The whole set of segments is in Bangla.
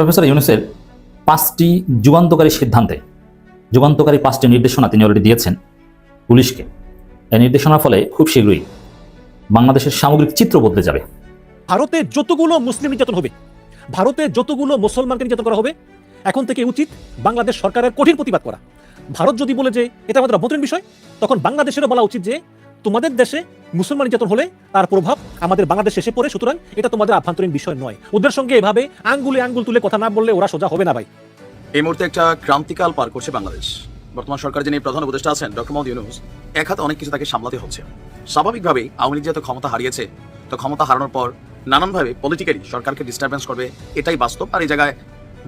প্রফেসর ইউনুসের পাঁচটি যুগান্তকারী সিদ্ধান্তে, যুগান্তকারী পাঁচটি নির্দেশনা তিনি অলরেডি দিয়েছেন পুলিশকে। এই নির্দেশনার ফলে খুব শীঘ্রই বাংলাদেশের সামগ্রিক চিত্র বদলে যাবে। ভারতে যতগুলো মুসলিম নির্যাতন হবে, ভারতে যতগুলো মুসলমানকে নির্যাতন করা হবে, এখন থেকে উচিত বাংলাদেশ সরকারের কঠিন প্রতিবাদ করা। ভারত যদি বলে যে এটা আমাদের অভ্যন্তরীণ বিষয়, তখন বাংলাদেশেরও বলা উচিত যে তোমাদের দেশে মুসলমান নির্যাতন হলে তার প্রভাব আমাদের বাংলাদেশ শেষে পড়ে, সুতরাং এটা তোমাদের আভ্যন্তরীণ বিষয় নয়। ওদের সঙ্গে এভাবে আঙ্গুলে আঙ্গুল তুলে কথা না বললে ওরা সোজা হবে না ভাই। এই মুহূর্তে একটা ক্রান্তিকাল পার করছে বাংলাদেশ। বর্তমান সরকার যিনি প্রধান উপদেষ্টা আছেন, ডক্টর মোহাম্মদ ইউনুস, এক হাতে অনেক কিছু তাকে সামলাতে হচ্ছে। স্বাভাবিকভাবেই আওয়ামী লীগ যেহেতু ক্ষমতা হারিয়েছে, তো ক্ষমতা হারানোর পর নানানভাবে পলিটিক্যালি সরকারকে ডিস্টারবেন্স করবে, এটাই বাস্তব। আর এই জায়গায়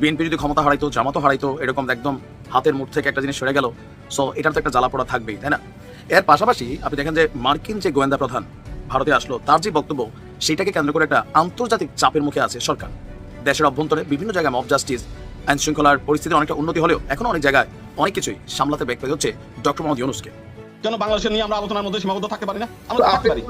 বিএনপি যদি ক্ষমতা হারাইতো, জামাতও হারাইতো, এরকম একদম হাতের মুঠ থেকে একটা জিনিস সরে গেল সো এটার তো একটা জ্বালা পোড়া থাকবেই, তাই না? এর পাশাপাশি আপনি দেখেন যে মার্কিন যে গোয়েন্দা প্রধান ভারতে আসলো, তার যে বক্তব্য, সেটাকে কেন্দ্র করে একটা আন্তর্জাতিক চাপের মুখে আছে সরকার। দেশের অভ্যন্তরে বিভিন্ন জায়গায় মব জাস্টিস আইন শৃঙ্খলার পরিস্থিতি অনেকটা উন্নতি হলেও এখনও অনেক জায়গায় অনেক কিছুই সামলাতে ব্যক্ত হচ্ছে ডক্টর মোহাম্মদ ইউনুসকে। কেন বাংলাদেশের নিয়ে আমরা আলোচনার মধ্যে সীমাবদ্ধ থাকতে পারি না? আমরা থাকতে পারি।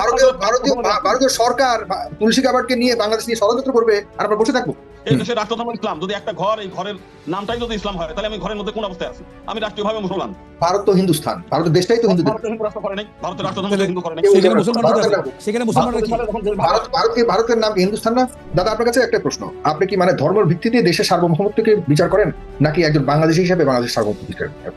ভারতীয় ভারতীয় ভারতীয় সরকার তুলসী কাবাডকে নিয়ে বাংলাদেশ নিয়ে ষড়যন্ত্র করবে আর আমরা বসে থাকব। এই রাষ্ট্রধর্ম ইসলাম যদি একটা ঘর এই ঘরের নামটাই যদি ইসলাম হয় তাহলে আমি ঘরের মধ্যে কোন অবস্থায় আছি? আমি রাষ্ট্রীয়ভাবে মুসলমান। ভারত তো হিন্দুস্থান। ভারতের দেশটাই তো ভারতের হিন্দু রাষ্ট্র করে নাই ভারতের রাষ্ট্রধর্ম হিন্দু করে নাই। সেখানে মুসলমানরা সেখানে মুসলমানরা কি? ভারত ভারত কি ভারতের নাম কি হিন্দুস্তান না? দাদা আপনার কাছে একটা প্রশ্ন। আপনি কি মানে ধর্মের ভিত্তিতে দেশের সার্বভৌমত্বকে বিচার করেন? নাকি একজন বাংলাদেশী হিসেবে বাংলাদেশের সার্বভৌমত্বকে বিচার করেন?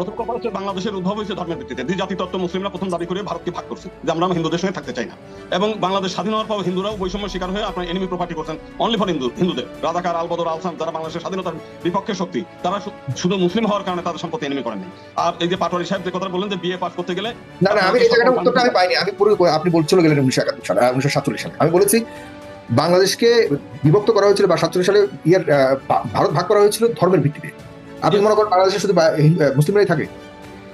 প্রথম কথা হচ্ছে বাংলাদেশের উদ্ভব হয়েছে ধর্মের ভিত্তিতে। দ্বিজাতি তত্ত্ব মুসলিমরা প্রথম দাবি করে ভারতকে ভাগ করছে যে আমরা হিন্দুদের সঙ্গে থাকতে চাই না। এবং বাংলাদেশ স্বাধীন হওয়ার পর হিন্দুরাও বৈষম্য শিকার হয়ে আপনার এনিমি প্রপার্টি করছেন। অনলি ফর হিন্দু হিন্দুদের। রাজাকার আলবদর আলসাম যারা বাংলাদেশের স্বাধীনতার বিপক্ষে শক্তি তারা শুধু মুসলিম হওয়ার কারণে তাদের সম্পত্তি এনিমি করেননি আর এই যে পাটোয়ারি সাহেব যে কথা বললেন যে বিয়ে পাস করতে গেলে না না আমি এই জায়গাটা উত্তরটা আমি পাইনি। আমি পুরো আপনি বল চলে গেলেন উনিশশো একাত্তর সালে উনিশশো সাতচল্লিশ সালে। আমি বলেছি বাংলাদেশকে বিভক্ত করা হয়েছিল বা সাতচল্লিশ সালে ইয়ার ভারত ভাগ করা হয়েছিল ধর্মের ভিত্তিতে। আপনি মনে করেন বাংলাদেশে শুধু মুসলিমরাই থাকে?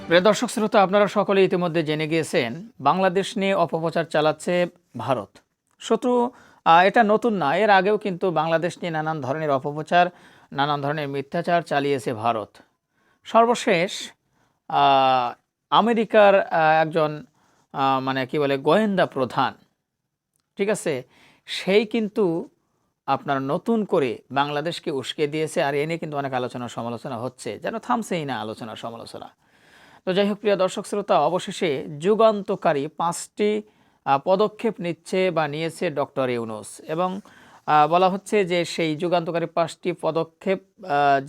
প্রিয় দর্শক শ্রোতা আপনারা সকলে ইতিমধ্যে জেনে গিয়েছেন বাংলাদেশ নিয়ে অপপ্রচার চালাচ্ছে ভারত। শত্রু এটা নতুন না এর আগেও কিন্তু বাংলাদেশ নিয়ে নানান ধরনের অপপ্রচার নানান ধরনের মিথ্যাচার চালিয়েছে ভারত। সর্বশেষ আমেরিকার একজন মানে কি বলে গোয়েন্দা প্রধান ঠিক আছে সেই কিন্তু আপনার নতুন করে বাংলাদেশকে উস্কে দিয়েছে আর এ নিয়ে কিন্তু অনেক আলোচনা সমালোচনা হচ্ছে। যেন থামছেই না আলোচনা সমালোচনা। তো যাই হোক, প্রিয় দর্শক শ্রোতা, অবশেষে যুগান্তকারী পাঁচটি পদক্ষেপ নিচ্ছে বা নিয়েছে ডক্টর ইউনুস এবং বলা হচ্ছে যে সেই যুগান্তকারী পাঁচটি পদক্ষেপ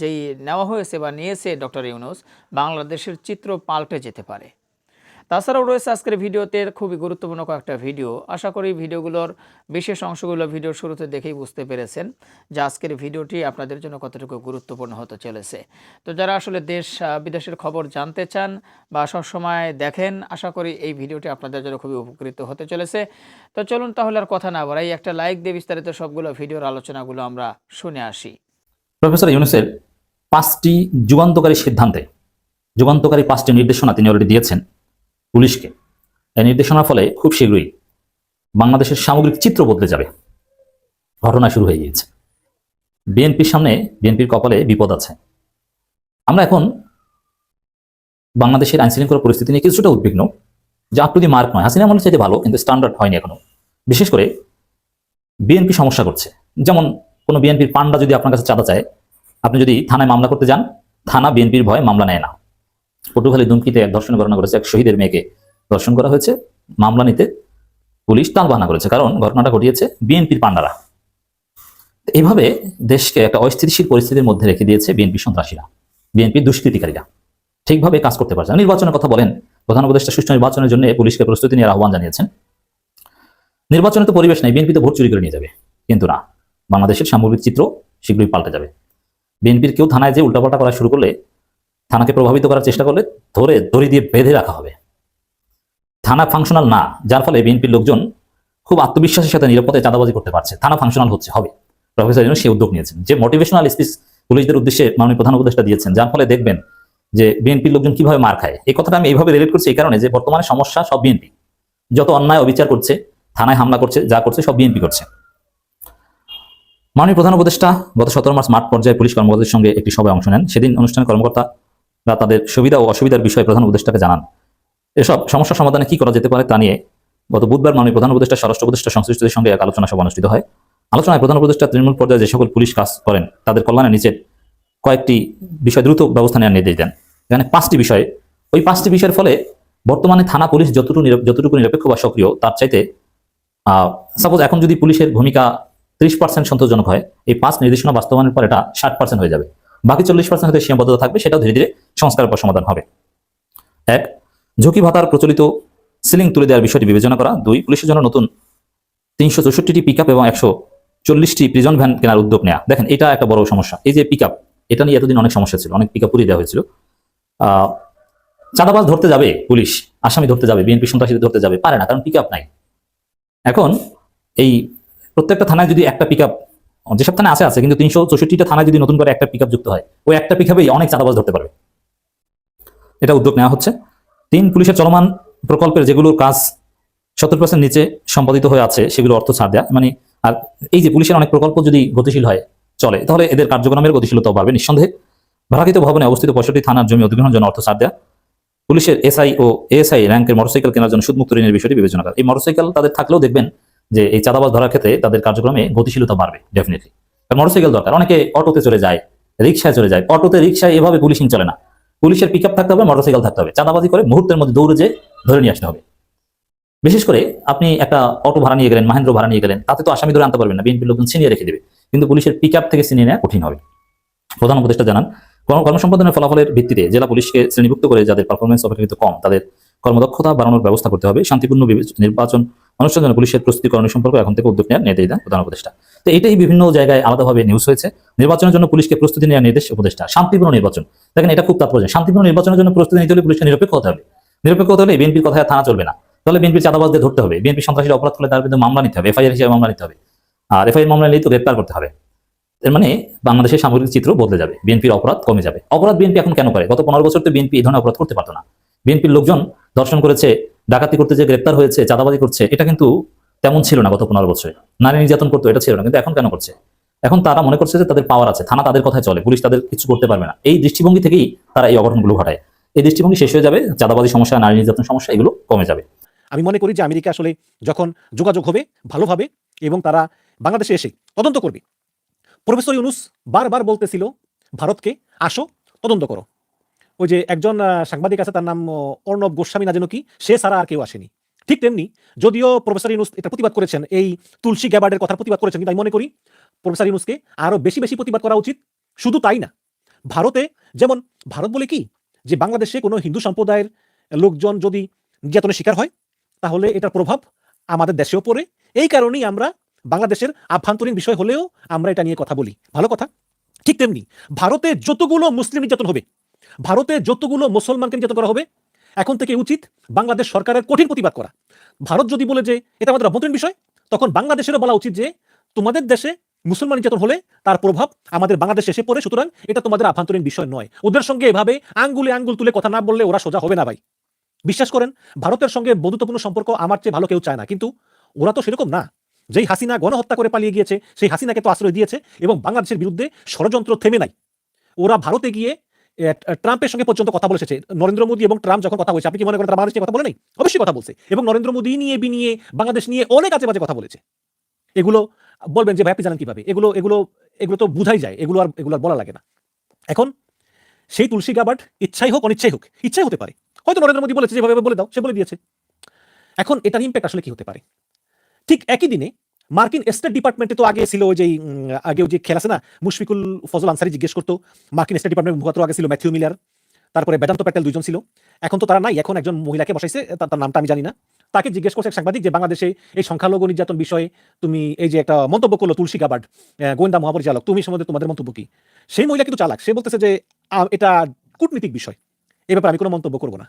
যেই নেওয়া হয়েছে বা নিয়েছে ডক্টর ইউনুস, বাংলাদেশের চিত্র পাল্টে যেতে পারে। তাছাড়াও রয়েছে আজকের ভিডিওতে খুবই গুরুত্বপূর্ণ কয়েকটা ভিডিও। আশা করি ভিডিওগুলোর বিশেষ অংশগুলো ভিডিওর শুরুতে দেখেই বুঝতে পেরেছেন যে আজকের ভিডিওটি আপনাদের জন্য কতটুকু গুরুত্বপূর্ণ হতে চলেছে। তো যারা আসলে দেশ বিদেশের খবর জানতে চান বা সবসময় দেখেন, আশা করি এই ভিডিওটি আপনাদের জন্য খুবই উপকৃত হতে চলেছে। তো চলুন তাহলে আর কথা না বাড়াই, একটা লাইক দিয়ে বিস্তারিত সবগুলো ভিডিওর আলোচনাগুলো আমরা শুনে আসি। প্রফেসর ইউনুসের পাঁচটি যুগান্তকারী সিদ্ধান্তে, যুগান্তকারী পাঁচটি নির্দেশনা তিনি অলরেডি দিয়েছেন। পুলিশকে। এই নির্দেশনার ফলে খুব শীঘ্রই বাংলাদেশের সামগ্রিক চিত্র বদলে যাবে। ঘটনা শুরু হয়ে গিয়েছে। বিএনপির সামনে বিএনপির কপালে বিপদ আছে। আমরা এখন বাংলাদেশের আইনশৃঙ্খলা পরিস্থিতি নিয়ে কিছুটা উদ্বিগ্ন, যা আপনি মার্ক নয়। হাসিনা মনে চাইতে ভালো, কিন্তু স্ট্যান্ডার্ড হয়নি এখনও। বিশেষ করে বিএনপি সমস্যা করছে। যেমন কোনো বিএনপির পান্ডা যদি আপনার কাছে চাঁদা চায়, আপনি যদি থানায় মামলা করতে যান, থানা বিএনপির ভয়ে মামলা নেয় না। পটুখালী দুমকিতে এক ধর্ষণ ঘটনা করেছে এক শহীদের মেয়েকে ধর্ষণ করা হয়েছে। মামলা নিতে পুলিশ তালবাহানা করেছে, কারণ ঘটনাটা ঘটিয়েছে বিএনপির পান্ডারা তো এইভাবে দেশকে একটা অস্থিতিশীল পরিস্থিতির মধ্যে রেখে দিয়েছে বিএনপি সন্ত্রাসীরা, বিএনপির দুষ্কৃতিকারীরা। ঠিকভাবে কাজ করতে পারছে নির্বাচনের কথা বলেন, প্রধান উপদেষ্টা সুষ্ঠু নির্বাচনের জন্য পুলিশকে প্রস্তুতি নেওয়ার আহ্বান জানিয়েছেন। নির্বাচনে তো পরিবেশ নেই, বিএনপি তো ভোট চুরি করে নিয়ে যাবে। কিন্তু না, বাংলাদেশের সামগ্রিক চিত্র শীঘ্রই পাল্টে যাবে। বিএনপির কেউ থানায় যে উল্টাপাল্টা করা শুরু করলে থানাকে প্রভাবিত করার চেষ্টা করলে ধরে, দড়ি দিয়ে বেঁধে রাখা হবে। থানা ফাংশনাল না, যার ফলে বিএনপির লোকজন খুব আত্মবিশ্বাসের সাথে নিরাপদে চাঁদাবাজি করতে পারছে। থানা ফাংশনাল হচ্ছে, হবে। প্রফেসর সেই উদ্যোগ নিয়েছেন। যে মোটিভেশনাল স্পিচ পুলিশদের উদ্দেশ্যে মাননীয় প্রধান উপদেষ্টা দিয়েছেন, যার ফলে দেখবেন যে বিএনপির লোকজন কীভাবে মার খায়। এই কথাটা আমি এইভাবে রিলেট করছি এই কারণে যে বর্তমানে সমস্যা সব বিএনপি। যত অন্যায় অবিচার করছে, থানায় হামলা করছে, যা করছে, সব বিএনপি করছে। মাননীয় প্রধান উপদেষ্টা গত সতেরো মার্চ মাঠ পর্যায়ে পুলিশ কর্মকর্তাদের সঙ্গে একটি সভায় অংশ নেন। সেদিন অনুষ্ঠানে কর্মকর্তারা তাদের সুবিধা ও অসুবিধার বিষয়ে প্রধান উপদেষ্টাকে জানান। এসব সমস্যা সমাধানে কি করা যেতে পারে তা নিয়ে গত বুধবার মাননীয় প্রধান উপদেষ্টা, স্বরাষ্ট্র উপদেষ্টা, সংশ্লিষ্টদের সঙ্গে এক আলোচনা সভা অনুষ্ঠিত হয়। আলোচনায় প্রধান উপদেষ্টা তৃণমূল পর্যায়ে যে সকল পুলিশ কাজ করেন, তাদের কল্যাণে নিচে কয়েকটি বিষয় দ্রুত ব্যবস্থা নেওয়ার নির্দেশ দেন। এখানে পাঁচটি বিষয়, ওই পাঁচটি বিষয়ের ফলে বর্তমানে থানা পুলিশ যতটুকু যতটুকু নিরপেক্ষ বা সক্রিয়, তার চাইতে সাপোজ এখন যদি পুলিশের ভূমিকা ত্রিশ পার্সেন্ট সন্তোষজনক হয়, এই পাঁচ নির্দেশনা বাস্তবায়নের পর এটা ষাট পার্সেন্ট হয়ে যাবে। বাকি চল্লিশ পার্সেন্ট হতে সীমাবদ্ধতা থাকবে, সেটাও ধীরে ধীরে সংস্কারের পর সমাধান হবে। এক, ঝুঁকি ভাতার প্রচলিত সিলিং তুলে দেওয়ার বিষয়টি বিবেচনা করা। দুই, পুলিশের জন্য নতুন তিনশো চৌষট্টিটি পিক আপ এবং একশো চল্লিশটি প্রিজন ভ্যান কেনার উদ্যোগ নেওয়া দেখেন, এটা একটা বড় সমস্যা। এই যে পিক এটা নিয়ে এতদিন অনেক সমস্যা ছিল, অনেক পিক আপ পুরিয়ে দেওয়া হয়েছিল। চাঁদাবাজ ধরতে যাবে পুলিশ, আসামি ধরতে যাবে বিএনপি সন্ত্রাসীদের ধরতে যাবে, পারে না, কারণ পিক নাই। এখন এই প্রত্যেকটা থানায় যদি একটা পিক যেসব থানায় আছে আছে, কিন্তু তিনশো চৌষট্টিটা থানায় যদি নতুন করে একটা পিক যুক্ত হয়, ওই একটা পিক অনেক চাঁদাবাজ ধরতে পারবে। এটা উদ্যোগ নেওয়া হচ্ছে। তিন, পুলিশের চলমান প্রকল্পের যেগুলো কাজ সত্তর পার্সেন্ট নিচে সম্পাদিত হয়ে আছে, সেগুলো অর্থ ছাড় দেওয়া মানে আর এই যে পুলিশের অনেক প্রকল্প যদি গতিশীল হয়, চলে, তাহলে এদের কার্যক্রমের গতিশীলতাও বাড়বে নিঃসন্দেহে। ভাড়াকৃত ভবনে অবস্থিত পঁয়ষট্টি থানার জমি অধিগ্রহণের জন্য অর্থ ছাড় দেওয়া পুলিশের এসআই ও এএসআই র্যাঙ্কের মোটরসাইকেল কেনার জন্য সুদমুক্ত ঋণের বিষয়টি বিবেচনা করা। এই মোটরসাইকেল তাদের থাকলেও দেখবেন যে এই চাঁদাবাজ ধরার ক্ষেত্রে তাদের কার্যক্রমে গতিশীলতা বাড়বে ডেফিনেটলি মোটরসাইকেল দরকার। অনেকে অটোতে চলে যায় রিক্সায় চলে যায়। অটোতে রিক্সায় এভাবে পুলিশিং চলে না। পুলিশের পিক থাকতে হবে মোটরসাইকেল থাকতে হবে। চাঁদাবাজি করে মুহূর্তের মধ্যে দৌড়ে যে ধরে নিয়ে আসতে হবে। বিশেষ করে আপনি একটা অটো ভাড়া নিয়ে গেলেন, মাহেন্দ্র ভাড়া নিয়ে গেলেন, তাতে তো আসামি ধরে আনতে পারবেন না। বিএনপির লোকজন ছিনিয়ে রেখে দেবে। কিন্তু পুলিশের পিক থেকে ছিনিয়ে নেওয়া কঠিন হবে। প্রধান উপদেষ্টা জানান, কর্ম, কর্মসম্পাদনের ফলাফলের ভিত্তিতে জেলা পুলিশকে শ্রেণীভুক্ত করে যাদের পারফরমেন্স অপেক্ষাকৃত কম, তাদের কর্মদক্ষতা বাড়ানোর ব্যবস্থা করতে হবে। শান্তিপূর্ণ নির্বাচন অনুষ্ঠানের জন্য পুলিশের প্রস্তুতিকরণ সম্পর্কে এখন থেকে উদ্যোগ নেওয়ার নির্দেশ দেন প্রধান উপদেষ্টা। তো এটাই বিভিন্ন জায়গায় আলাদাভাবে নিউজ হয়েছে। নির্বাচনের জন্য পুলিশকে প্রস্তুতি নেওয়ার নির্দেশ উপদেষ্টা। শান্তিপূর্ণ নির্বাচন। দেখেন, এটা খুব তাৎপর্য। শান্তিপূর্ণ নির্বাচনের জন্য প্রস্তুতি নিতে হলে পুলিশকে নিরপেক্ষ হতে হবে। নিরপেক্ষ হতে হলে বিএনপির কথায় থানা চলবে না। তাহলে বিএনপি চাঁদাবাজদের ধরতে হবে। বিএনপি সন্ত্রাসী অপরাধ করলে তার বিরুদ্ধে মামলা নিতে হবে। এফআইআর হিসেবে মামলা নিতে হবে। আর এফআইআর মামলা নিয়ে তো গ্রেপ্তার করতে হবে। এর মানে বাংলাদেশের সামগ্রিক চিত্র বদলে যাবে। বিএনপির অপরাধ কমে যাবে। অপরাধ বিএনপি এখন কেন করে? গত পনেরো বছর তো বিএনপি এই ধরনের অপরাধ করতে পারতো না। বিএনপির লোকজন দর্শন করেছে ডাকাতি করতে যে গ্রেপ্তার হয়েছে, চাঁদাবাজি করছে, এটা কিন্তু তেমন ছিল না গত পনেরো বছরে। নারী নির্যাতন করতো, এটা ছিল না, কিন্তু এখন কেন করছে? এখন তারা মনে করছে যে তাদের পাওয়ার আছে, থানা তাদের কথায় চলে, পুলিশ তাদের কিছু করতে পারবে না। এই দৃষ্টিভঙ্গি থেকেই তারা এই অঘটনগুলো ঘটায়। এই দৃষ্টিভঙ্গি শেষ হয়ে যাবে, চাঁদাবাজি সমস্যা, নারী নির্যাতন সমস্যা, এগুলো কমে যাবে। আমি মনে করি যে আমেরিকা আসলে যখন যোগাযোগ হবে, ভালোভাবে, এবং তারা বাংলাদেশে এসে তদন্ত করবে। প্রফেসর ইউনুস বারবার বলতেছিল, ভারতকে আসো, তদন্ত করো। ওই যে একজন সাংবাদিক আছে, তার নাম অর্ণব গোস্বামী না যেন কি, সে ছাড়া আর কেউ আসেনি। ঠিক তেমনি যদিও প্রফেসর ইউনুস এটা প্রতিবাদ করেছেন, এই তুলসী গ্যাবার্ডের কথা প্রতিবাদ করেছেন, কিন্তু আমি মনে করি প্রফেসর ইউনুসকে আরও বেশি বেশি প্রতিবাদ করা উচিত, শুধু তাই না। ভারতে যেমন, ভারত বলে কি যে বাংলাদেশে কোনো হিন্দু সম্প্রদায়ের লোকজন যদি নির্যাতনের শিকার হয়, তাহলে এটার প্রভাব আমাদের দেশেও পড়ে। এই কারণেই আমরা বাংলাদেশের আভ্যন্তরীণ বিষয় হলেও আমরা এটা নিয়ে কথা বলি। ভালো কথা? ঠিক তেমনি ভারতে যতগুলো মুসলিম নির্যাতন হবে ভারতে যতগুলো মুসলমানকে নির্যাতন করা হবে, এখন থেকে উচিত বাংলাদেশ সরকারের কঠিন প্রতিবাদ করা। ভারত যদি বলে যে এটা আমাদের অভ্যন্তরীণ বিষয়, তখন বাংলাদেশেরও বলা উচিত যে তোমাদের দেশে মুসলমান নির্যাতন হলে তার প্রভাব আমাদের বাংলাদেশে এসে পড়ে, সুতরাং এটা তোমাদের আভ্যন্তরীণ বিষয় নয়। ওদের সঙ্গে এভাবে আঙ্গুলে আঙ্গুল তুলে কথা না বললে ওরা সোজা হবে না ভাই। বিশ্বাস করেন, ভারতের সঙ্গে বন্ধুত্বপূর্ণ সম্পর্ক আমার চেয়ে ভালো কেউ চায় না, কিন্তু ওরা তো সেরকম না। যেই হাসিনা গণহত্যা করে পালিয়ে গিয়েছে, সেই হাসিনাকে তো আশ্রয় দিয়েছে এবং বাংলাদেশের বিরুদ্ধে ষড়যন্ত্র থেমে নাই। ওরা ভারতে গিয়ে ট্রাম্পের সঙ্গে পর্যন্ত কথা বলেছে নরেন্দ্র মোদী এবং ট্রাম্প যখন কথা বলছে, আপনি কি মনে করেন তারা বাংলাদেশ নিয়ে কথা বলে অবশ্যই কথা বলছে। এবং নরেন্দ্র মোদী নিয়ে, বি নিয়ে, বাংলাদেশ নিয়ে অনেক আজে বাজে কথা বলেছে। এগুলো বলবেন যে, ভাই, আপনি জানেন কীভাবে? এগুলো এগুলো এগুলো তো বুঝাই যায়। এগুলো আর এগুলো আর বলা লাগে না। এখন সেই তুলসী গাবাট ইচ্ছাই হোক, অনিচ্ছাই হোক, ইচ্ছাই হতে পারে। হয়তো নরেন্দ্র মোদী বলেছে, যেভাবে বলে দাও, সে বলে দিয়েছে। এখন এটার ইম্প্যাক্ট আসলে কি হতে পারে? ঠিক একই দিনে মার্কিন স্টেট ডিপার্টমেন্টে তো আগে ছিল ওই যে উম, আগে ওই যে খেলা আছে না মুশফিকুল ফজল আনসারি জিজ্ঞেস করতো মার্কিন স্টেট ডিপার্টমেন্ট মুখপাত্র আগে ছিল ম্যাথিউ মিলার তারপরে বেদান্ত প্যাটেল দুজন ছিল। এখন তো তারা নাই এখন একজন মহিলাকে বসাইছে তার নামটা আমি জানি না। তাকে জিজ্ঞেস করছে এক সাংবাদিক যে বাংলাদেশে এই সংখ্যালঘু নির্যাতন বিষয়ে তুমি এই যে একটা মন্তব্য করল তুলসী গাবার্ড গোয়েন্দা মহাপরিচালক তুমি সম্বন্ধে তোমাদের মন্তব্য কি? সেই মহিলা কিন্তু চালাক সে বলতেছে যে এটা কূটনীতিক বিষয় এ ব্যাপারে আমি কোনো মন্তব্য করব না।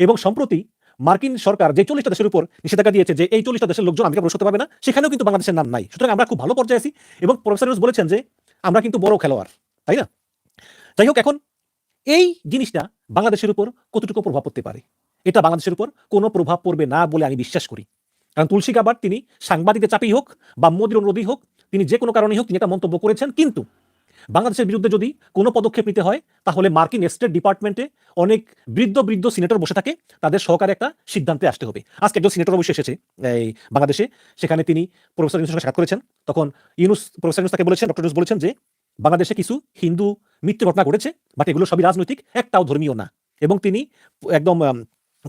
এবং সম্প্রতি মার্কিন সরকার যে চল্লিশটা দেশের উপর নিষেধাজ্ঞা দিয়েছে যে এই চল্লিশটা দেশের লোকজন আমেরিকা প্রবেশ করতে পারবে না, সেখানেও কিন্তু বাংলাদেশের নাম নাই। সুতরাং আমরা খুব ভালো পর্যায়ে আছি এবং প্রফেসর বলেছেন যে আমরা কিন্তু বড় খেলোয়াড়, তাই না? যাই হোক, এখন এই জিনিসটা বাংলাদেশের উপর কতটুকু প্রভাব পড়তে পারে? এটা বাংলাদেশের উপর কোনো প্রভাব পড়বে না বলে আমি বিশ্বাস করি। কারণ তুলসী গাবার তিনি সাংবাদিকদের চাপেই হোক বা মোদির অনুরোধেই হোক, তিনি যে কোনো কারণেই হোক তিনি একটা মন্তব্য করেছেন, কিন্তু বাংলাদেশের বিরুদ্ধে যদি কোনো পদক্ষেপ নিতে হয়, তাহলে মার্কিন স্টেট ডিপার্টমেন্টে অনেক বৃদ্ধ বৃদ্ধ সিনেটর বসে থাকে, তাদের সহকারে একটা সিদ্ধান্তে আসতে হবে। আজকে একজন সিনেটর অবশ্যই এসেছে এই বাংলাদেশে। সেখানে তিনি প্রফেসর ইউনুসের সাক্ষাৎ করেছেন। তখন ইউনুস, প্রফেসর ইউনুস তাকে বলেছেন, ডক্টর ইউনুস বলেছেন যে, বাংলাদেশে কিছু হিন্দু মৃত্যু ঘটনা ঘটেছে, বাট এগুলো সবই রাজনৈতিক, একটাও ধর্মীয় না। এবং তিনি একদম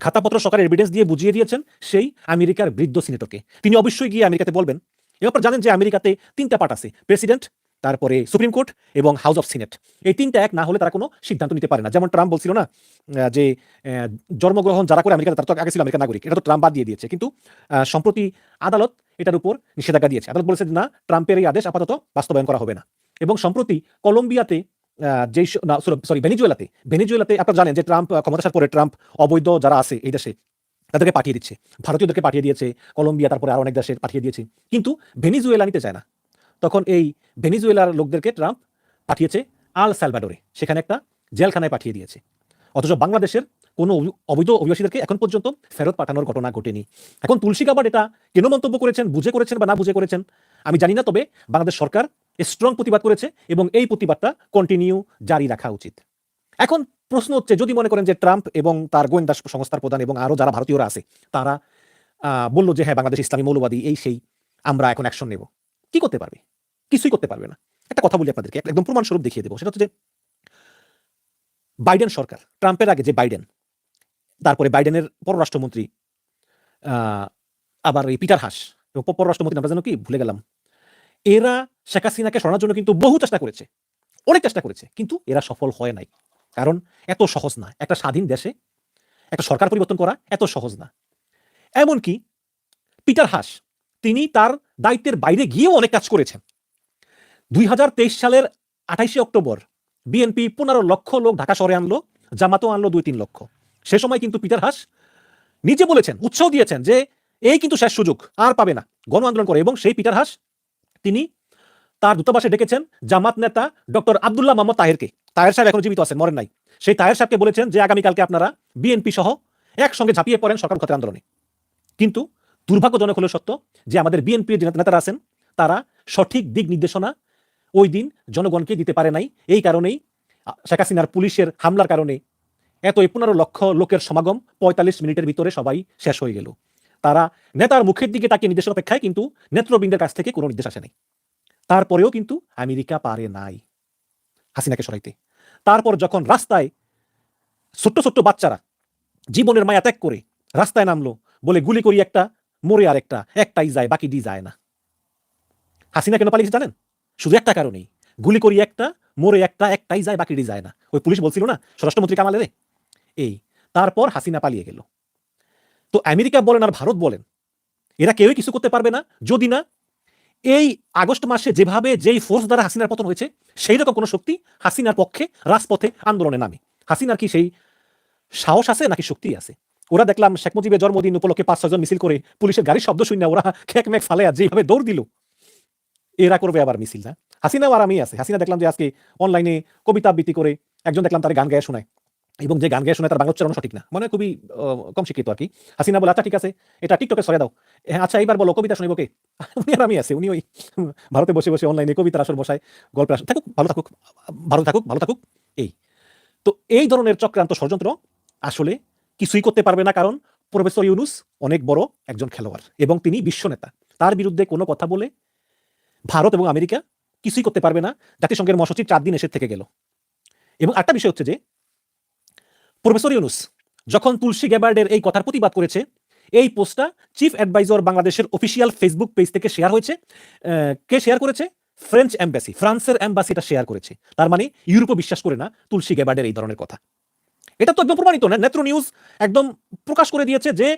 খাতাপত্র সরকারের এভিডেন্স দিয়ে বুঝিয়ে দিয়েছেন সেই আমেরিকার বৃদ্ধ সিনেটরকে। তিনি অবশ্যই গিয়ে আমেরিকাতে বলবেন এবার জানেন যে আমেরিকাতে তিনটা পার্ট আছে। প্রেসিডেন্ট তারপরে সুপ্রিম কোর্ট এবং হাউস অফ সিনেট। এই তিনটা এক না হলে তারা কোনো সিদ্ধান্ত নিতে পারে না। যেমন ট্রাম্প বলছিল না যে জন্মগ্রহণ যারা করে আমেরিকাতে তারা তো আগে ছিল আমেরিকার নাগরিক। এটা তো ট্রাম্প বাদ দিয়ে দিয়েছে। কিন্তু সম্প্রতি আদালত এটার উপর নিষেধাজ্ঞা দিয়েছে। আদালত বলেছে না, ট্রাম্পের এই আদেশ আপাতত বাস্তবায়ন করা হবে না। এবং সম্প্রতি কলম্বিয়াতে যেই সরি ভেনিজুয়েলাতে ভেনিজুয়েলাতে আপনারা জানেন যে, ট্রাম্প ক্ষমতা আসার পরে ট্রাম্প অবৈধ যারা আছে এই দেশে, তাদেরকে পাঠিয়ে দিচ্ছে। ভারতীয়দেরকে পাঠিয়ে দিয়েছে, কলম্বিয়া তারপরে আর অনেক দেশে পাঠিয়ে দিয়েছে। কিন্তু ভেনিজুয়েলা নিতে চায় না। তখন এই ভেনিজুয়েলার লোকদেরকে ট্রাম্প পাঠিয়েছে আল সালভাডোরে। সেখানে একটা জেলখানায় পাঠিয়ে দিয়েছে। অথচ বাংলাদেশের কোনো অবি- অবৈধ অভিবাসীদেরকে এখন পর্যন্ত ফেরত পাঠানোর ঘটনা ঘটেনি। এখন তুলসী কাবাড এটা কেন মন্তব্য করেছেন, বুঝে করেছেন বা না বুঝে করেছেন, আমি জানি না, তবে বাংলাদেশ সরকার স্ট্রং প্রতিবাদ করেছে এবং এই প্রতিবাদটা কন্টিনিউ জারি রাখা উচিত। এখন প্রশ্ন হচ্ছে, যদি মনে করেন যে ট্রাম্প এবং তার গোয়েন্দা সংস্থার প্রধান এবং আরও যারা ভারতীয়রা আছে, তারা বলল যে হ্যাঁ বাংলাদেশ ইসলামী মৌলবাদী, এই সেই, আমরা এখন অ্যাকশন নেব। কি করতে পারবে? কিছুই করতে পারবে না। একটা কথা বলি আপনাদেরকে, একদম প্রমাণস্বরূপ দেখিয়ে দেবো। সেটা হচ্ছে যে বাইডেন সরকার, ট্রাম্পের আগে যে বাইডেন, তারপরে বাইডেনের পররাষ্ট্রমন্ত্রী আবার এই পিটার হাস এবং পররাষ্ট্রমন্ত্রী, আমরা যেন কি ভুলে গেলাম, এরা শেখ হাসিনাকে সরানোর জন্য কিন্তু বহু চেষ্টা করেছে, অনেক চেষ্টা করেছে, কিন্তু এরা সফল হয় নাই। কারণ এত সহজ না, একটা স্বাধীন দেশে একটা সরকার পরিবর্তন করা এত সহজ না। এমনকি পিটার হাস, তিনি তার দায়িত্বের বাইরে গিয়েও অনেক কাজ করেছেন। দুই হাজার তেইশ সালের আঠাইশে অক্টোবর বিএনপি পনেরো লক্ষ লোক ঢাকা শহরে আনলো, জামাতও আনলো দুই তিন লক্ষ। সে সময় কিন্তু পিটার হাস নিজে বলেছেন, উৎসাহ দিয়েছেন যে এই কিন্তু শেষ সুযোগ, আর পাবে না, গণ আন্দোলন করে। এবং সেই পিটার হাস, তিনি তার দূতাবাসে ডেকেছেন জামাত নেতা ডক্টর আব্দুল্লাহ মোহাম্মদ তাহেরকে। তাহের সাহেব এখন জীবিত আছেন, মরেন নাই। সেই তাহের সাহেবকে বলেছেন যে আগামীকালকে আপনারা বিএনপি সহ একসঙ্গে ঝাঁপিয়ে পড়েন সরকার খাতের আন্দোলনে। কিন্তু দুর্ভাগ্যজনক হলো সত্য যে আমাদের বিএনপির যে নেতারা আছেন, তারা সঠিক দিক নির্দেশনা ওই দিন জনগণকে দিতে পারে নাই। এই কারণেই শেখ হাসিনার পুলিশের হামলার কারণে এত পনেরো লক্ষ লোকের সমাগম পঁয়তাল্লিশ মিনিটের ভিতরে সবাই শেষ হয়ে গেল। তারা নেতার মুখের দিকে তাকিয়ে নির্দেশের অপেক্ষায় কিন্তু নেত্রবৃন্দের কাছ থেকে কোনো নির্দেশ আসে নাই। তারপরেও কিন্তু আমেরিকা পারে নাই হাসিনাকে সরাইতে। তারপর যখন রাস্তায় ছোট্ট ছোট্ট বাচ্চারা জীবনের মায়া ত্যাগ করে রাস্তায় নামলো বলে গুলি করি একটা, মরে আর একটা একটাই যায় বাকি দি যায় না। হাসিনা কেন পালিয়েছে জানেন? শুধু একটা কারণেই। গুলি করি একটা, মোরে একটা, একটাই যায়, বাকিটি যায় না। ওই পুলিশ বলছিল না, স্বরাষ্ট্রমন্ত্রী কামালে রে এই, তারপর হাসিনা পালিয়ে গেল। তো আমেরিকা বলেন আর ভারত বলেন, এরা কেউই কিছু করতে পারবে না। যদি না, এই আগস্ট মাসে যেভাবে যেই ফোর্স দ্বারা হাসিনার পতন হয়েছে, সেই রকম কোনো শক্তি হাসিনার পক্ষে রাজপথে আন্দোলনে নামে। হাসিনার কি সেই সাহস আছে, নাকি শক্তি আছে? ওরা দেখলাম শেখ মুজিবের জন্মদিন উপলক্ষে পাঁচ ছজন মিছিল করে পুলিশের গাড়ির শব্দ শুনে ওরা খেক মেক ফালেয়া যেভাবে দৌড় দিল এরা করবে আবার মিছিল, না? হাসিনাও আরামই আছে। হাসিনা দেখলাম যে আজকে অনলাইনে কবিতা আবৃত্তি করে একজন দেখলাম তার গান গায়ে শোনায়। এবং যে গান গায়ে শোনায় তার বাংলা উচ্চারণ সঠিক না। মানে খুবই কম শিক্ষিত আর কি। হাসিনা বলে আচ্ছা ঠিক আছে। এটা টিকটকে সরে দাও। হ্যাঁ আচ্ছা এইবার বলো, কবিতা শুনিব কে? উনি আর আমি আছে। উনি ওই ভারতে বসে বসে অনলাইনে কবিতার আসর বসায়, গল্পের আসর। থাকুক, ভালো থাকুক ভালো থাকুক ভালো থাকুক, এই। তো এই ধরনের চক্রান্ত ষড়যন্ত্র আসলে কিছুই করতে পারবে না কারণ প্রফেসর ইউনুস অনেক বড় একজন খেলোয়াড় এবং তিনি বিশ্ব নেতা। তার বিরুদ্ধে কোনো কথা বলে ভারত এবং আমেরিকা কিছুই করতে পারবে না। জাতিসংঘের মহাসচিব চার দিন এসে থেকে গেল। এবং একটা বিষয় হচ্ছে যে, প্রফেসর ইউনুস যখন তুলসী গ্যাবার্ডের এই কথার প্রতিবাদ করেছে, এই পোস্টটা চিফ অ্যাডভাইজার বাংলাদেশের অফিসিয়াল ফেসবুক পেজ থেকে শেয়ার হয়েছে। কে শেয়ার করেছে? French embassy. ফ্রান্সের এম্বাসি শেয়ার করেছে। তার মানে ইউরোপও বিশ্বাস করে না তুলসী গ্যাবার্ডের এই ধরনের কথা। এটা তো একদম প্রমাণিত না। নেত্র নিউজ একদম প্রকাশ করে দিয়েছে যে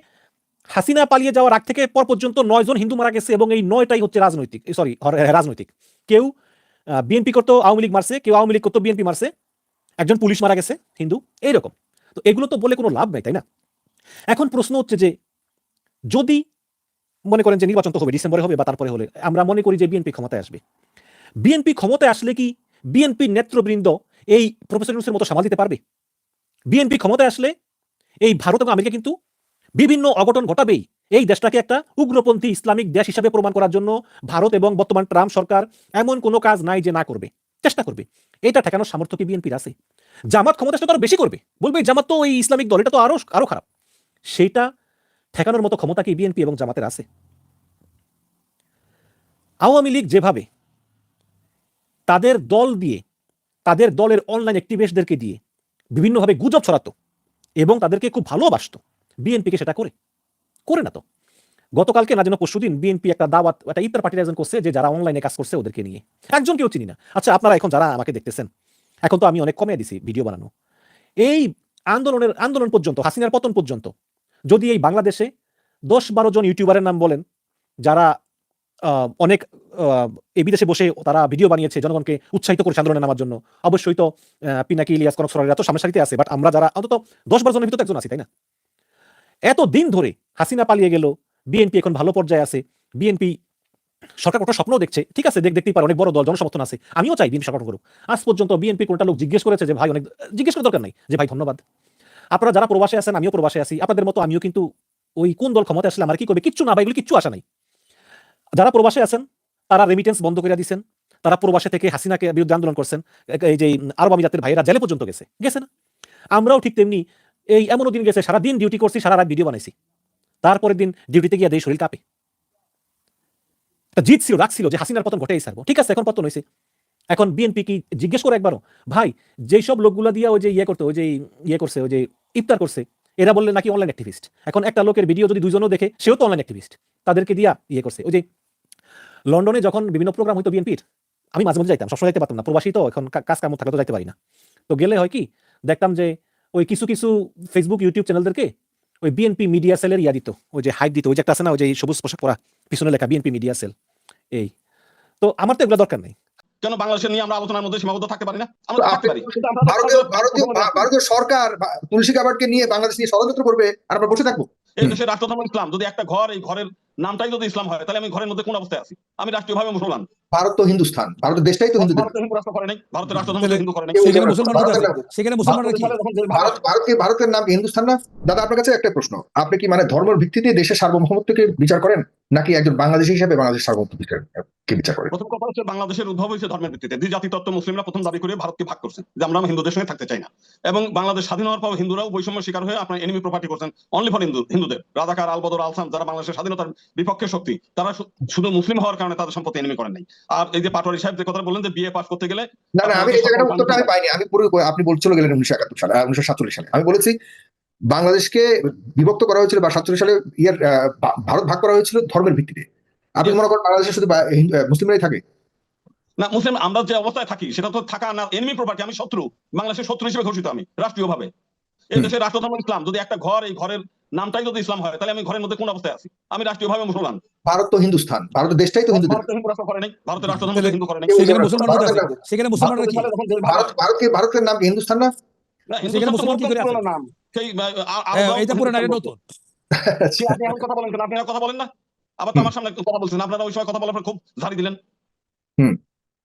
হাসিনা পালিয়ে যাওয়ার আগ থেকে পর পর্যন্ত নয় জন হিন্দু মারা গেছে এবং এই নয়টাই হচ্ছে রাজনৈতিক সরি রাজনৈতিক। কেউ বিএনপি করতো, আওয়ামী লীগ মারছে, কেউ আওয়ামী লীগ করতো বিএনপি মারছে, একজন পুলিশ মারা গেছে, হিন্দু, এইরকম। তো এগুলো তো বলে কোনো লাভ নাই, তাই না? এখন প্রশ্ন হচ্ছে যে, যদি মনে করেন যে নির্বাচন তো হবে, ডিসেম্বরে হবে বা তারপরে হলে, আমরা মনে করি যে বিএনপি ক্ষমতায় আসবে। বিএনপি ক্ষমতায় আসলে কি বিএনপি নেতৃবৃন্দ এই প্রফেসর ইউনূসের মতো সামাল দিতে পারবে? বিএনপি ক্ষমতায় আসলে এই ভারত এবং আমেরিকা কিন্তু বিভিন্ন অঘটন ঘটাবেই। এই দেশটাকে একটা উগ্রপন্থী ইসলামিক দেশ হিসাবে প্রমাণ করার জন্য ভারত এবং বর্তমান ট্রাম্প সরকার এমন কোনো কাজ নাই যে না করবে। চেষ্টা করবে। এটা ঠেকানোর সামর্থ্য কি বিএনপির আছে? জামাত ক্ষমতা তো বেশি করবে। বলবে জামাত তো ওই ইসলামিক দল, এটা তো আরও আরও খারাপ। সেটা ঠেকানোর মতো ক্ষমতা কি বিএনপি এবং জামাতের আছে? আওয়ামী লীগ যেভাবে তাদের দল দিয়ে, তাদের দলের অনলাইন অ্যাক্টিভিস্টদেরকে দিয়ে বিভিন্নভাবে গুজব ছড়াতো এবং তাদেরকে খুব ভালোবাসতো বিএনপিকে সেটা করে করে না তো। গতকালকে না যেন পরশুদিন বিএনপি একটা দাওয়াত, একটা ইফতার পার্টির আয়োজন করছে যে যারা অনলাইনে কাজ করছে ওদেরকে নিয়ে। একজন কেউ চিনি না। আচ্ছা আপনারা এখন যারা আমাকে দেখতেছেন, এখন তো আমি অনেক কমিয়ে দিছি ভিডিও বানানো। এই আন্দোলনের, আন্দোলন পর্যন্ত, হাসিনার পতন পর্যন্ত, যদি এই বাংলাদেশে দশ বারো জন ইউটিউবারের নাম বলেন, যারা অনেক এই বিদেশে বসে তারা ভিডিও বানিয়েছে জনগণকে উৎসাহিত করেছে আন্দোলনে নামার জন্য, অবশ্যই তো পিনাকি, ইলিয়াস, কনক সরারিরা তো সামনের সারিতে আছে বাট আমরা যারা, অন্তত দশ বারো জনের ভিতরে একজন আছি, তাই না? এত দিন ধরে হাসিনা পালিয়ে গেল, বিএনপি এখন ভালো পর্যায়ে আছে, বিএনপি সরকার কোটা স্বপ্নও দেখছে, ঠিক আছে, দেখ, দেখতেই পারে, অনেক বড় দল, জনসমর্থন আছে, আমিও চাই বিএনপি সরকার করুক। আজ পর্যন্ত বিএনপি কোনটা লোক জিজ্ঞেস করেছে যে, ভাই, অনেক, জিজ্ঞেস করার দরকার নাই। যে, ভাই, ধন্যবাদ। আপনারা যারা প্রবাসে আছেন, আমিও প্রবাসে আছি, আপনাদের মতো আমিও কিন্তু ওই কোন দল ক্ষমতা আসলে আমার কি করবে, কিচ্ছু না, ভাই, এগুলো কিচ্ছু আসা নাই। যারা প্রবাসে আছেন, তারা রেমিটেন্স বন্ধ করে দিয়েছেন তারা প্রবাসে থেকে হাসিনাকে বিরুদ্ধে আন্দোলন করছেন, এই যে আরব আমিরাতের ভাইয়েরা জেলে পর্যন্ত গেছে গেছে না? আমরাও ঠিক তেমনি এই এমনও দিন গেছে সারা দিন ডিউটি করছি, সারা রাত ভিডিও বানাইছি। তারপরের দিন ডিউটিতে গিয়ে দেয় শরীর কাঁপে। জিত ছিল রাখছিল যে হাসিনার পতন ঘটেই সারবো ঠিক আছে, এখন পতন হয়েছে এখন বিএনপি কি জিজ্ঞেস করে একবারও। ভাই, যেই সব লোকগুলা দিয়ে ওই যে ইয়ে করতে, ওই যে ইয়ে করছে, ওই যে ইফতার করছে, এরা বললে নাকি অনলাইন অ্যাক্টিভিস্ট এখন একটা লোকের ভিডিও যদি দুজনও দেখে, সেও তো অনলাইন অ্যাক্টিভিস্ট তাদেরকে দিয়া ইয়ে করছে। ওই যে লন্ডনে যখন বিভিন্ন প্রোগ্রাম হইতো বিএনপির আমি মাঝে মাঝে যাইতাম, সবসময় যাইতে পারতাম না। প্রবাসী তো এখন কাজ কাম থাকলে তো যাইতে পারি না। তো গেলে হয় কি, দেখতাম যে ওই কিছু কিছু ফেসবুক ইউটিউব চ্যানেলদেরকে ওই বিএনপি মিডিয়া সেলের ইয়া দিত। ওই যে হাইট দিত। ওই যে একটা আছে না ওই যে সবুজ পোশাক পরা পিছনে লেখা বিএনপি মিডিয়া সেল এই। তো আমার তো এগুলো দরকার নেই। কেন বাংলাদেশের নিয়ে আমরা আলোচনার মধ্যে সীমাবদ্ধ থাকতে পারি না? আমরা থাকতে পারি। ভারতীয় ভারতীয় ভারতীয় সরকার তুলসী কাবাডকে নিয়ে বাংলাদেশ নিয়ে ষড়যন্ত্র করবে আর আমরা বসে থাকব। এই দেশের রাষ্ট্রধর্ম ইসলাম। যদি একটা ঘর এই ঘরের নামটাই যদি ইসলাম হয় তাহলে আমি ঘরের মধ্যে কোন অবস্থায় আছি? আমি রাষ্ট্রীয় ভাবে মুসলমান। ভারত তো হিন্দুস্থান। ভারতের দেশটাই তো হিন্দু রাষ্ট্র করে নাই। ভারতের রাষ্ট্রধর্ম তাহলে- হিন্দু করে নাই। সেখানে মুসলমানরা ভারতের সেখানে মুসলমানরা কি? ভারত ভারতকে ভারতের নাম হিন্দুস্থান না? দাদা আপনার কাছে একটা প্রশ্ন। আপনি কি মানে ধর্মের ভিত্তিতে দেশের সার্বভৌমত্বকে বিচার করেন? নাকি একজন বাংলাদেশী হিসেবে বাংলাদেশ সার্বভৌমত্ব বিচার- কে বিচার করেন প্রথম কথা হচ্ছে বাংলাদেশের উদ্ভব হয়েছে ধর্মের ভিত্তিতে। দ্বিজাতি তত্ত্ব মুসলিমরা প্রথম দাবি করে ভারতকে ভাগ করছে যে আমরা হিন্দুদের সঙ্গে থাকতে চাই না। এবং বাংলাদেশ স্বাধীন হওয়ার পর হিন্দুরাও বৈষম্য শিকার হয়ে আপনার এনিমি প্রপার্টি করছেন অনলি ফর হিন্দু হিন্দুদের। রাজাকার আলবদর আলসাম যারা বাংলাদেশের স্বাধীনতার বিপক্ষে শক্তি তারা শুধু মুসলিম হওয়ার কারণে তাদের সম্পত্তি এনিমি করেন নাই। আর এই যে পাটোয়ারি সাহেব যে কথা বললেন যে বিএ পাস করতে গেলে না না আমি এই জায়গাটা উত্তরটা আমি পাইনি আমি পুরো আপনি বল চলে গেলেন উনিশশো একাত্তর সালে উনিশশো সাতচল্লিশ সালে। আমি বলেছি বাংলাদেশকে বিভক্ত করা হয়েছিল বা সাতচল্লিশ সালে ইয়ার ভারত ভাগ করা হয়েছিল ধর্মের ভিত্তিতে। আপনি মনে করেন বাংলাদেশে শুধু মুসলিমরাই থাকে? না মুসলিম আমরা যে অবস্থায় থাকি সেটা তো থাকা না এনিমি প্রপার্টি আমি শত্রু। বাংলাদেশের শত্রু হিসেবে ঘোষিত আমি রাষ্ট্রীয়ভাবে। এই হুম। দেশের রাষ্ট্রধর্ম ইসলাম যদি একটা ঘর এই ঘরের নামটাই যদি ইসলাম হয় তাহলে আমি ঘরের মধ্যে কোন অবস্থায় আছি? আমি রাষ্ট্রীয়ভাবে মুসলমান। ভারত তো হিন্দুস্তান ভারতের দেশটাই তো হিন্দু রাষ্ট্র করে নাই ভারতের রাষ্ট্রধর্ম হিন্দু করে নাই। সেখানে বলবে না। মুসলমানরা ভারতের কোথায়? নাম- সেখানে মুসলমানরা কি? ভারত ভারতকে ভারতের নাম না? না, সেখানে হিন্দুস্তান মুসলমান কি করে নাম। হ্যাঁ, আরবরাও এটা পুরো না নতুন। আপনি এখন কথা বলেন কেন? আপনি কথা বলেন না? আবার তো আমার সামনে কথা বলছেন। আপনারা ওই সময় কথা বলার পর খুব ঝাড়ি দিলেন।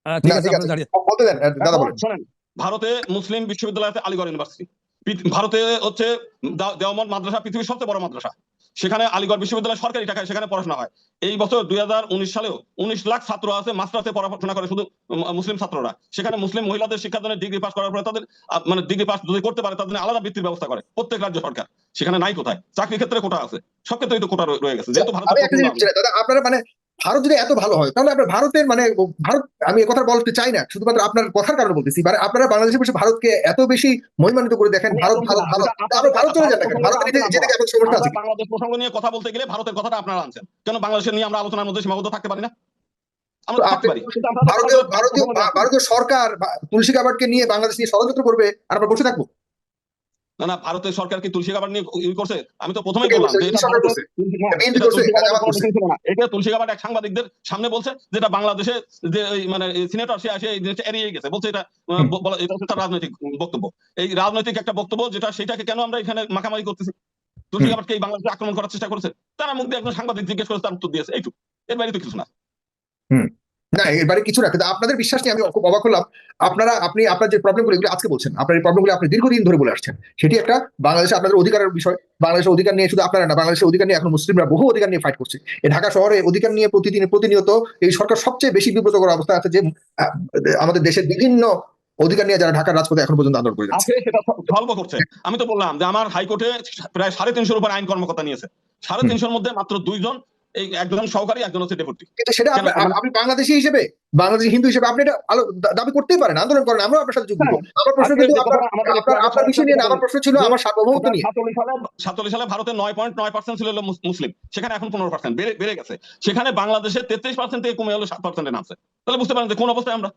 আহ, ঠিক আছে ঠিক আপনার আছে। দাঁড়িয়ে বলতে দেন দাদা বলেন। শোনেন ভারতে মুসলিম বিশ্ববিদ্যালয় আছে আলিগড় ইউনিভার্সিটি। ভারতে হচ্ছে দেওয়ান মাদ্রাসা পৃথিবীর সবচেয়ে বড় মাদ্রাসা। সেখানে আলিগড় বিশ্ববিদ্যালয় সরকারি টাকায় সেখানে পড়াশোনা হয়। এই বছর দুই সালেও উনিশ লাখ ছাত্র আছে মাস্টার্সে পড়াশোনা করে শুধু মুসলিম ছাত্ররা। সেখানে মুসলিম মহিলাদের শিক্ষার জন্য ডিগ্রি পাস করার পরে তাদের মানে ডিগ্রি পাস যদি করতে পারে তাদের আলাদা বৃত্তির ব্যবস্থা করে প্রত্যেক রাজ্য সরকার। সেখানে নাই কোথায়? চাকরি ক্ষেত্রে কোটা আছে। সব ক্ষেত্রে তো কোটা রয়ে- গেছে। যেহেতু দাদা আপনারা মানে ভারত যদি এত ভালো হয় তাহলে আপনার ভারতের মানে ভারত আমি কথা বলতে চাই না শুধুমাত্র আপনার কথার কারণে বলতেছি মানে আপনারা বাংলাদেশে বসে ভারতকে এত বেশি মহিমান্বিত করে দেখেন ভারত ভারত ভারত। আবার ভারত চলে যান কেন? ভারতের থেকে এত সমস্যা আছে। বাংলাদেশ প্রসঙ্গ নিয়ে কথা বলতে গেলে ভারতের কথাটা আপনারা আনছেন। কেন বাংলাদেশের নিয়ে আমরা আলোচনার মধ্যে সীমাবদ্ধ থাকতে পারি না? ভারতীয় ভারতীয় ভারতীয় সরকার তুলসী কাবাডকে নিয়ে বাংলাদেশ নিয়ে ষড়যন্ত্র করবে আর আমরা বসে থাকব? না না ভারতের সরকার কি তুলসী কাবার নিয়ে করছে? আমি তো প্রথমেই বললাম করছে? এটা করছে? করছে, তুলসী করছে। কাবার এক সাংবাদিকদের সামনে বলছে যেটা বাংলাদেশে যে মানে সিনেটর সে আসে এই জিনিসটা এড়িয়ে গেছে। বলছে এটা এটা হচ্ছে তার রাজনৈতিক বক্তব্য। এই রাজনৈতিক একটা বক্তব্য যেটা সেটাকে কেন আমরা এখানে মাখামারি করতেছি? তুলসী। কাবারকে এই বাংলাদেশে আক্রমণ করার চেষ্টা করেছে। তারা মুখ দিয়ে একজন সাংবাদিক জিজ্ঞেস করে তার উত্তর দিয়েছে। এইটুকু। এর বাইরে তো কিছু না। না এবারে কিছু না কিন্তু আপনাদের বিশ্বাস নিয়ে আমি খুব অবাক হলাম। আপনারা আপনি আপনার যে প্রবলেমগুলো এগুলো আজকে বলছেন আপনার এই প্রবলেমগুলো আপনি দীর্ঘদিন ধরে বলে আসছেন। সেটি একটা বাংলাদেশে আপনাদের অধিকারের বিষয়। বাংলাদেশের অধিকার নিয়ে শুধু আপনারা না বাংলাদেশের অধিকার নিয়ে এখন মুসলিমরা বহু অধিকার নিয়ে ফাইট করছে। এই ঢাকা শহরে অধিকার নিয়ে প্রতিদিন প্রতিনিয়ত এই সরকার সবচেয়ে বেশি বিব্রতকর অবস্থা আছে যে আমাদের দেশের বিভিন্ন অধিকার নিয়ে যারা ঢাকার রাজপথে এখন পর্যন্ত আন্দোলন করে যাচ্ছে। সেটা সলভ করছে আমি তো বললাম যে আমার হাইকোর্টে প্রায় সাড়ে তিনশোর উপর আইন কর্মকর্তা নিয়েছে। সাড়ে তিনশোর মধ্যে মাত্র দুইজন একজন সহকারী একজন হচ্ছে ডেপুটি কিন্তু সেটা আপনি- বাংলাদেশি হিসেবে বাংলাদেশি হিন্দু হিসেবে আপনি এটা আলো- দাবি করতেই পারেন আন্দোলন করেন আমরা আপনার সাথে যুক্ত। আমার প্রশ্ন কিন্তু আপনার কথা আমাদের আপনার আপনার বিষয় নিয়ে আমার প্রশ্ন ছিল আমার সার্বভৌমত্ব নিয়ে। সাতচল্লিশ সালে ভারতে নয় পয়েন্ট নয় পার্সেন্ট ছিল মুসলিম। সেখানে এখন পনেরো পার্সেন্ট বেড়ে বেড়ে গেছে। সেখানে বাংলাদেশের তেত্রিশ পার্সেন্ট থেকে কমে হলো সাত পার্সেন্টে নামছে। তাহলে বুঝতে পারেন যে কোন অবস্থায় আমরা?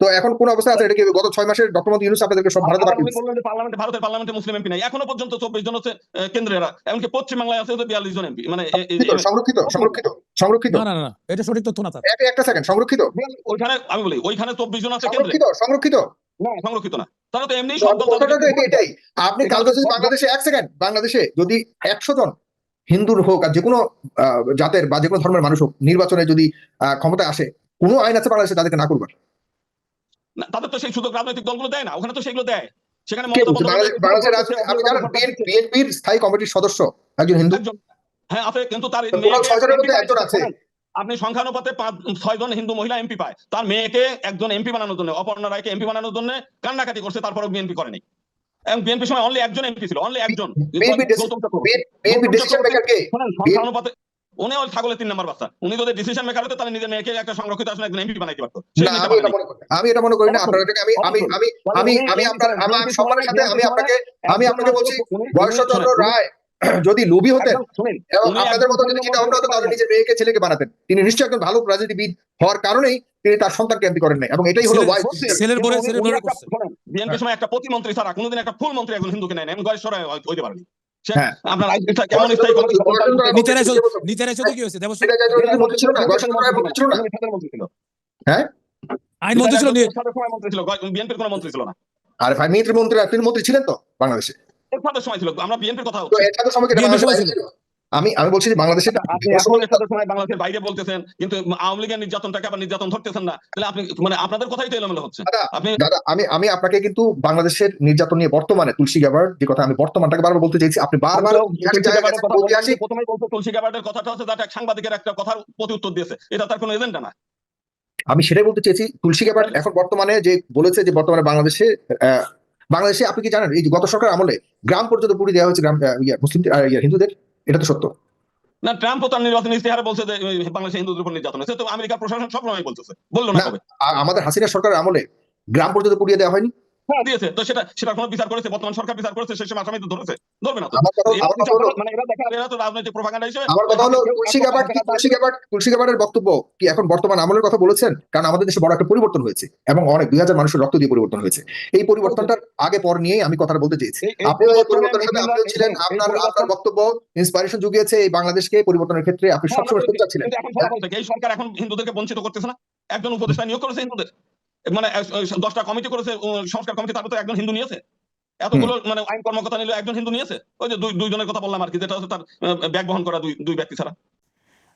তো এখন কোন অবস্থা আছে? এটা কি গত ছয় মাসের ডক্টর মোদী ইউনুস আপনাদেরকে সব ভারতে আবার পাঠিয়ে বললেন পার্লামেন্টে ভারতের পার্লামেন্টে মুসলিম এমপি নাই। এখনও পর্যন্ত চব্বিশ জন হচ্ছে কেন্দ্রেরা এমনকি পশ্চিমবাংলায় আছে হচ্ছে বিয়াল্লিশ জন এমপি। মানে সংরক্ষিত, সংরক্ষিত সংরক্ষিত। না না এটা সঠিক তথ্য না একটা সেকেন্ড সংরক্ষিত। ওইখানে আমি বলি ওইখানে চব্বিশ জন আছে কেন্দ্রে। সংরক্ষিত সংরক্ষিত। না সংরক্ষিত না। তারা তো এমনি সব তো এটাই আপনি কালকে যদি বাংলাদেশে এক সেকেন্ড বাংলাদেশে যদি একশো জন হিন্দুর হোক আর যে কোনো আহ, জাতের বা যে কোনো ধর্মের মানুষ হোক নির্বাচনে যদি আহ, ক্ষমতায় আসে কোনো আইন আছে বাংলাদেশে তাদেরকে না করবার? তাদের তো সেই সুযোগ রাজনৈতিক দলগুলো দেয় না ওখানে তো সেগুলো দেয়। সেখানে আপনি বিএনপির স্থায়ী কমিটির সদস্য একজন হিন্দু। হ্যাঁ আছে কিন্তু তার একজন আছে। আপনি সংখ্যানুপাতে পাঁচ ছয় জন হিন্দু মহিলা এমপি পায় তার মেয়েকে একজন এমপি বানানোর জন্য অপর্ণা রায়কে এমপি বানানোর জন্য কান্নাকাটি করছে তারপরে বিএনপি করেনি। এবং বিএনপি সময় অনলি একজন এমপি ছিল অনলি একজন। সংখ্যানুপাতে উনি ওই ছাগলের তিন নম্বর বাচ্চা। উনি যদি ডিসিশন মেকার হতো তাহলে নিজের মেয়েকে একটা সংরক্ষিত আসনে একজন এমপি বানাইতে পারতো। আমি এটা মনে করি আমি না আপনার এটাকে আমি আমি আমি আমি আমি আপনার আমার সম্মানের সাথে আমি আপনাকে আমি আপনাকে বলছি বয়সচন্দ্র রায় যদি লোভী হতেন শুনেন, এবং আপনাদের মতো যদি চিন্তা ভাবনা হতো তাহলে নিজের মেয়েকে ছেলেকে বানাতেন। তিনি নিশ্চয়ই একজন ভালো রাজনীতিবিদ হওয়ার কারণেই তিনি তার সন্তানকে এমপি করেন নাই। এবং এটাই হলো ওয়াইজ ছেলের বরে ছেলের করছে বিএনপি সময় একটা প্রতিমন্ত্রী ছাড়া কোনোদিন একটা ফুল মন্ত্রী একজন হিন্দুকে নেয় না এমন গয়েশ্বর হইতে পারেনি। হ্যাঁ। আপনার কেমন স্থায়ী কি হয়েছে? দেবশ্রী? সেটা জাতীয় মন্ত্রী ছিল না বয়সচন্দ্র রায় মন্ত্রী ছিল না। মন্ত্রী ছিল আইন মন্ত্রী ছিল মন্ত্রী ছিল বিএনপির কোনো মন্ত্রী ছিল না। আর ভাই মন্ত্রী মন্ত্রী ছিলেন তো বাংলাদেশে? সময় ছিল আমরা বিএনপির কথা আমি আমি বলছি যে বাংলাদেশে বাংলাদেশের বাইরে বলতেছেন কিন্তু আওয়ামী লীগের নির্যাতনটাকে আবার নির্যাতন ধরতেছেন না। তাহলে আপনি মানে আপনাদের কথাই তো এলোমেলো হচ্ছে। আপনি দাদা আমি আমি আপনাকে কিন্তু বাংলাদেশের নির্যাতন নিয়ে বর্তমানে তুলসী গ্যাবার যে কথা আমি বর্তমানটাকে বারবার বলতে চাইছি আপনি বারবার প্রথমেই বলতো তুলসী গ্যাবার্ডের কথাটা হচ্ছে এক সাংবাদিকের একটা কথার প্রতি উত্তর দিয়েছে। এটা তার কোনো এজেন্ডা না। আমি সেটাই বলতে চেয়েছি তুলসী গ্যাবার এখন বর্তমানে যে বলেছে যে বর্তমানে বাংলাদেশে আহ, বাংলাদেশে আপনি কি জানেন এই গত সরকার আমলে গ্রাম পর্যন্ত পুরি দেওয়া হয়েছে গ্রাম মুসলিম হিন্দুদের। এটা তো সত্য। না ট্রাম্প তার নির্বাচনী ইস্তেহারে বলছে যে বাংলাদেশে হিন্দুদের উপর নির্যাতন হয়েছে তো আমেরিকার প্রশাসন সব সময় বলতেছে। বলল না আমাদের হাসিনা সরকারের আমলে গ্রাম পর্যন্ত পুড়িয়ে দেওয়া হয়নি। হ্যাঁ দিয়েছে। তো সেটা সেটা কোনো বিচার করেছে? বর্তমান সরকার বিচার করেছে সেই সময় আসামি তো ধরেছে। ধরবে না কথা কথা মানে এরা দেখা এরা তো রাজনৈতিক হিসেবে আমার কথা হলো তুলসী তুলসী তুলসী বক্তব্য কি এখন বর্তমান আমলের কথা বলেছেন? কারণ আমাদের দেশে বড় একটা পরিবর্তন হয়েছে এবং অনেক দুই হাজার মানুষের রক্ত দিয়ে পরিবর্তন হয়েছে। এই পরিবর্তনটার আগে পর নিয়েই আমি কথাটা বলতে চেয়েছি। পরিবর্তনের সাথে আপনিও ছিলেন। আপনার আপনার বক্তব্য ইন্সপিরেশন জুগিয়েছে এই বাংলাদেশকে পরিবর্তনের ক্ষেত্রে। আপনি হ্যাঁ, সবসময় সোচ্চার ছিলেন এই সরকার এখন হিন্দুদেরকে বঞ্চিত করতেছে না। একজন উপদেষ্টা নিয়োগ করেছে হিন্দুদের। মানে দশটা কমিটি করেছে সংস্কার কমিটি তারপর তো একজন হিন্দু নিয়েছে। এতগুলো মানে আইন কর্মকর্তা নিলে একজন হিন্দু নিয়েছে? ওই যে দুই দুইজনের কথা বললাম আর কি যেটা হচ্ছে তার ব্যাগ বহন করা দুই দুই ব্যক্তি ছাড়া।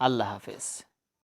আল্লাহ হাফিজ।